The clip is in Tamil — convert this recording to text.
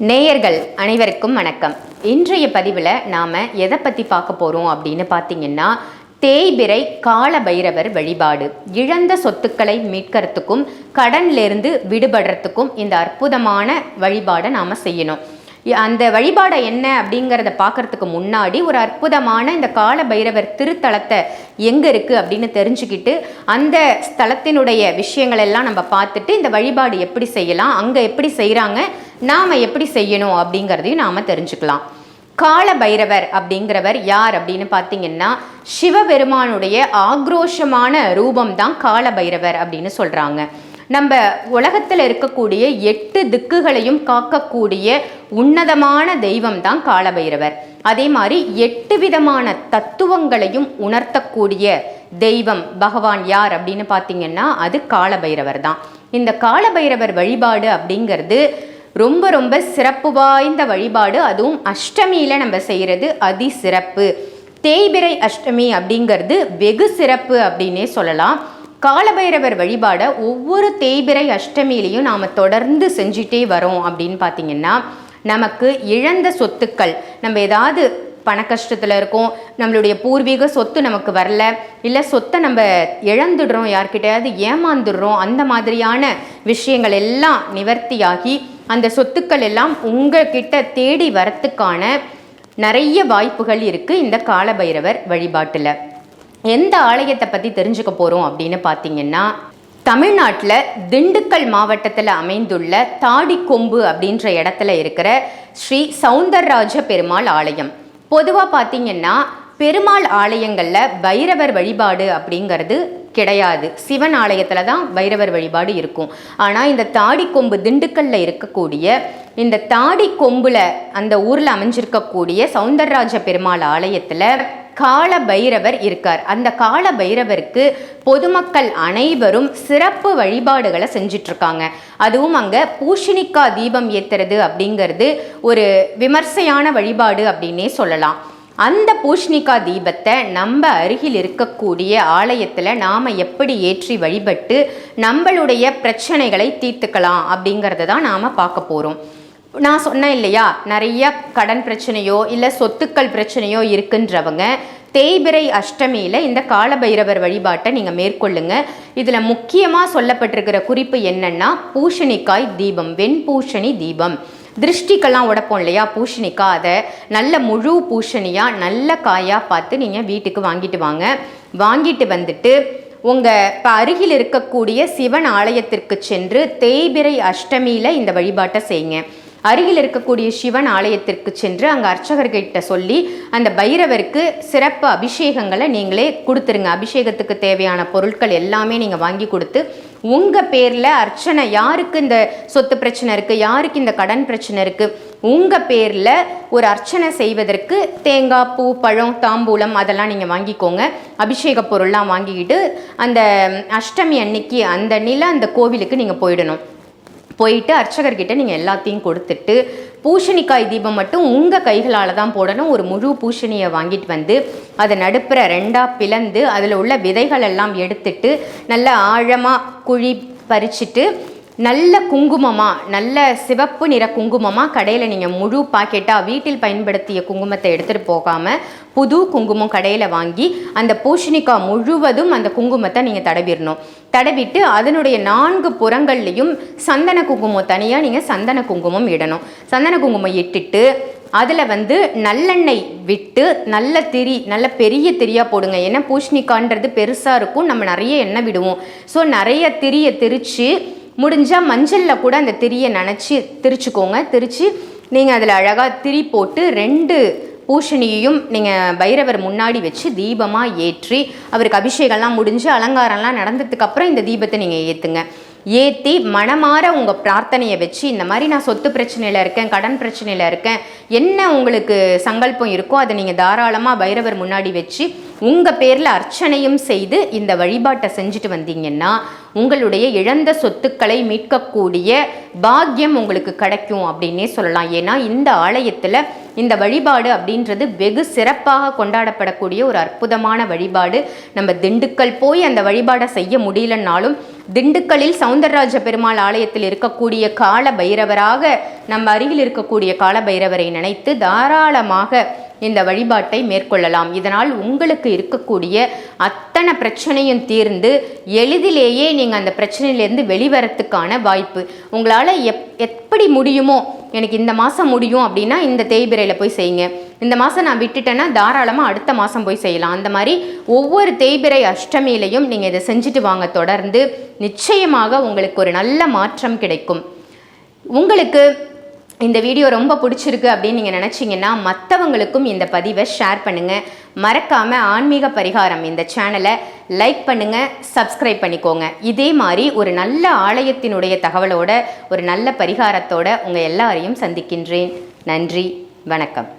நேயர்கள் அனைவருக்கும் வணக்கம். இன்றைய பதிவில் நாம் எதை பற்றி பார்க்க போகிறோம் அப்படின்னு பார்த்தீங்கன்னா தேய்பிரை கால பைரவர் வழிபாடு. இழந்த சொத்துக்களை மீட்கிறதுக்கும் கடன்லேருந்து விடுபடுறதுக்கும் இந்த அற்புதமான வழிபாடை நாம் செய்யணும். அந்த வழிபாடை என்ன அப்படிங்கிறத பார்க்கறதுக்கு முன்னாடி ஒரு அற்புதமான இந்த கால பைரவர் திருத்தலத்தை எங்கே இருக்குது அப்படின்னு தெரிஞ்சுக்கிட்டு அந்த ஸ்தலத்தினுடைய விஷயங்கள் எல்லாம் நம்ம பார்த்துட்டு இந்த வழிபாடு எப்படி செய்யலாம் அங்கே எப்படி செய்கிறாங்க நாம் எப்படி செய்யணும் அப்படிங்கிறதையும் நாம் தெரிஞ்சுக்கலாம். கால பைரவர் அப்படிங்கிறவர் யார் அப்படின்னு பார்த்தீங்கன்னா சிவபெருமானுடைய ஆக்ரோஷமான ரூபம் தான் கால பைரவர் அப்படின்னு சொல்கிறாங்க நம்ம உலகத்தில் இருக்கக்கூடிய எட்டு திக்குகளையும் காக்கக்கூடிய உன்னதமான தெய்வம் தான் காலபைரவர். அதே மாதிரி எட்டு விதமான தத்துவங்களையும் உணர்த்தக்கூடிய தெய்வம் பகவான் யார் அப்படின்னு பார்த்தீங்கன்னா அது காலபைரவர் தான் இந்த காலபைரவர் வழிபாடு அப்படிங்கிறது ரொம்ப ரொம்ப சிறப்பு வாய்ந்த வழிபாடு. அதுவும் அஷ்டமியில் நம்ம செய்கிறது அதி சிறப்பு தேய்பிறை அஷ்டமி அப்படிங்கிறது வெகு சிறப்பு அப்படின்னே சொல்லலாம். காலபைரவர் வழிபாடை ஒவ்வொரு தேய்பிரை அஷ்டமியிலையும் நாம் தொடர்ந்து செஞ்சுட்டே வரோம் அப்படின்னு பார்த்தீங்கன்னா நமக்கு இழந்த சொத்துக்கள் நம்ம ஏதாவது பண கஷ்டத்தில் இருக்கோம் நம்மளுடைய பூர்வீக சொத்து நமக்கு வரல இல்லை சொத்தை நம்ம இழந்துடுறோம் யார்கிட்டயாவது ஏமாந்துடுறோம் அந்த மாதிரியான விஷயங்கள் எல்லாம் நிவர்த்தியாகி அந்த சொத்துக்கள் எல்லாம் உங்ககிட்ட தேடி வரத்துக்கான நிறைய வாய்ப்புகள் இருக்குது இந்த காலபைரவர் வழிபாட்டில். எந்த ஆலயத்தை பற்றி தெரிஞ்சுக்க போகிறோம் அப்படின்னு பார்த்தீங்கன்னா தமிழ்நாட்டில் திண்டுக்கல் மாவட்டத்தில் அமைந்துள்ள தாடிக்கொம்பு அப்படின்ற இடத்துல இருக்கிற ஸ்ரீ சவுந்தரராஜ பெருமாள் ஆலயம். பொதுவாக பார்த்தீங்கன்னா பெருமாள் ஆலயங்களில் பைரவர் வழிபாடு அப்படிங்கிறது கிடையாது. சிவன் ஆலயத்தில் தான் பைரவர் வழிபாடு இருக்கும். ஆனால் இந்த தாடிக்கொம்பு திண்டுக்கல்ல இருக்கக்கூடிய இந்த தாடிக்கொம்புல அந்த ஊரில் அமைஞ்சிருக்கக்கூடிய சௌந்தரராஜ பெருமாள் ஆலயத்தில் கால பைரவர் இருக்கார். அந்த கால பைரவருக்கு பொதுமக்கள் அனைவரும் சிறப்பு வழிபாடுகளை செஞ்சிட்ருக்காங்க. அதுவும் அங்கே பூஷணிக்கா தீபம் ஏத்துறது அப்படிங்கிறது ஒரு விமர்சையான வழிபாடு அப்படின்னே சொல்லலாம். அந்த பூஷ்ணிகா தீபத்தை நம்ம அருகில் இருக்கக்கூடிய ஆலயத்தில் நாம் எப்படி ஏற்றி வழிபட்டு நம்மளுடைய பிரச்சனைகளை தீர்த்துக்கலாம் அப்படிங்கிறத தான் நாம் பார்க்க போகிறோம் நான் சொன்னேன் இல்லையா நிறைய கடன் பிரச்சனையோ இல்லை சொத்துக்கள் பிரச்சனையோ இருக்குன்றவங்க தேய்பிரை அஷ்டமியில் இந்த காலபைரவர் வழிபாட்டை நீங்கள் மேற்கொள்ளுங்க. இதில் முக்கியமாக சொல்லப்பட்டிருக்கிற குறிப்பு என்னென்னா பூஷணிக்காய் தீபம் வெண்பூஷணி தீபம். திருஷ்டிக்கெல்லாம் உடப்போம் இல்லையா? பூஷணிக்காய் அதை நல்ல முழு பூஷணியாக நல்ல காயாக பார்த்து நீங்கள் வீட்டுக்கு வாங்கிட்டு வாங்க. வாங்கிட்டு வந்துட்டு உங்கள் இப்போ அருகில் இருக்கக்கூடிய சிவன் ஆலயத்திற்கு சென்று தேய்பிரை அஷ்டமியில் இந்த வழிபாட்டை செய்யுங்க. அருகில் இருக்கக்கூடிய சிவன் ஆலயத்திற்கு சென்று அங்கே அர்ச்சகர்கிட்ட சொல்லி அந்த பைரவருக்கு சிறப்பு அபிஷேகங்களை நீங்களே கொடுத்துருங்க. அபிஷேகத்துக்கு தேவையான பொருட்கள் எல்லாமே நீங்கள் வாங்கி கொடுத்து உங்கள் பேரில் அர்ச்சனை யாருக்கு இந்த சொத்து பிரச்சனை இருக்குது யாருக்கு இந்த கடன் பிரச்சனை இருக்குது உங்கள் பேரில் ஒரு அர்ச்சனை செய்வதற்கு தேங்காய் பூ பழம் தாம்பூலம் அதெல்லாம் நீங்கள் வாங்கிக்கோங்க. அபிஷேக பொருள்லாம் வாங்கிக்கிட்டு அந்த அஷ்டமி அன்னைக்கு அந்த நில அந்த கோவிலுக்கு நீங்கள் போயிடணும். போயிட்டு அர்ச்சகர்கிட்ட நீங்கள் எல்லாத்தையும் கொடுத்துட்டு பூசணிக்காய் தீபம் மட்டும் உங்கள் கைகளால் தான் போடணும். ஒரு முழு பூசணியை வாங்கிட்டு வந்து அதை நடுப்புற ரெண்டாக பிளந்து அதில் உள்ள விதைகள் எல்லாம் எடுத்துட்டு நல்ல ஆழமாக குழி பறிச்சுட்டு நல்ல குங்குமமாக நல்ல சிவப்பு நிற குங்குமமாக கடையில் நீங்கள் முழு பாக்கெட்டாக வீட்டில் பயன்படுத்திய குங்குமத்தை எடுத்துகிட்டு போகாமல் புது குங்குமம் கடையில் வாங்கி அந்த பூஷணிக்காய் முழுவதும் அந்த குங்குமத்தை நீங்கள் தடவிடணும். தடவிட்டு அதனுடைய நான்கு புறங்கள்லையும் சந்தன குங்குமம் தனியாக நீங்கள் சந்தன குங்குமம் இடணும். சந்தன குங்குமம் இட்டுட்டு அதில் வந்து நல்லெண்ணெய் விட்டு நல்ல திரி நல்ல பெரிய திரியாக போடுங்க. ஏன்னா பூஷணிக்கான்றது பெருசாக இருக்கும் நம்ம நிறைய எண்ணெய் விடுவோம். ஸோ நிறைய திரியை திரித்து முடிஞ்சால் மஞ்சளில் கூட அந்த திரியை நினச்சி திரிச்சுக்கோங்க. திரித்து நீங்கள் அதில் அழகாக திரி போட்டு ரெண்டு பூஷணியையும் நீங்கள் பைரவர் முன்னாடி வச்சு தீபமாக ஏற்றி அவருக்கு அபிஷேகம்லாம் முடிஞ்சு அலங்காரம்லாம் நடந்ததுக்கப்புறம் இந்த தீபத்தை நீங்கள் ஏற்றுங்க ஏற்றி மனமாற உங்கள் பிரார்த்தனையை வச்சு இந்த மாதிரி நான் சொத்து பிரச்சனையில் இருக்கேன் கடன் பிரச்சனையில் இருக்கேன் என்ன உங்களுக்கு சங்கல்பம் இருக்கோ அதை நீங்கள் தாராளமாக பைரவர் முன்னாடி வச்சு உங்கள் பேரில் அர்ச்சனையும் செய்து இந்த வழிபாட்டை செஞ்சுட்டு வந்தீங்கன்னா உங்களுடைய இழந்த சொத்துக்களை மீட்கக்கூடிய பாக்கியம் உங்களுக்கு கிடைக்கும் அப்படின்னே சொல்லலாம். ஏன்னா இந்த ஆலயத்தில் இந்த வழிபாடு அப்படின்றது வெகு சிறப்பாக கொண்டாடப்படக்கூடிய ஒரு அற்புதமான வழிபாடு. நம்ம திண்டுக்கல் போய் அந்த வழிபாடை செய்ய முடியலன்னாலும் திண்டுக்கல்லில் சவுந்தரராஜ பெருமாள் ஆலயத்தில் இருக்கக்கூடிய கால பைரவராக நம்ம அருகில் இருக்கக்கூடிய கால பைரவரை நினைத்து தாராளமாக இந்த வழிபாட்டை மேற்கொள்ளலாம். இதனால் உங்களுக்கு இருக்கக்கூடிய அத்தனை பிரச்சனையும் தீர்ந்து எளிதிலேயே நீங்கள் அந்த பிரச்சனையிலேருந்து வெளிவரத்துக்கான வாய்ப்பு. உங்களால் எப் எப்படி முடியுமோ எனக்கு இந்த மாதம் முடியும் அப்படின்னா இந்த தேய்பிரையில் போய் செய்யுங்க. இந்த மாதம் நான் விட்டுட்டேன்னா தாராளமாக அடுத்த மாதம் போய் செய்யலாம். அந்த மாதிரி ஒவ்வொரு தேய்பிரை அஷ்டமியிலையும் நீங்கள் இதை செஞ்சுட்டு வாங்க. தொடர்ந்து நிச்சயமாக உங்களுக்கு ஒரு நல்ல மாற்றம் கிடைக்கும். உங்களுக்கு இந்த வீடியோ ரொம்ப பிடிச்சிருக்கு அப்படின்னு நீங்கள் நினச்சிங்கன்னா மற்றவங்களுக்கும் இந்த பதிவை ஷேர் பண்ணுங்கள் மறக்காமல் ஆன்மீக பரிகாரம் இந்த சேனலை லைக் பண்ணுங்கள் சப்ஸ்கிரைப் பண்ணிக்கோங்க. இதே மாதிரி ஒரு நல்ல ஆலயத்தினுடைய தகவலோட ஒரு நல்ல பரிகாரத்தோட உங்கள் எல்லாரையும் சந்திக்கின்றேன். நன்றி வணக்கம்.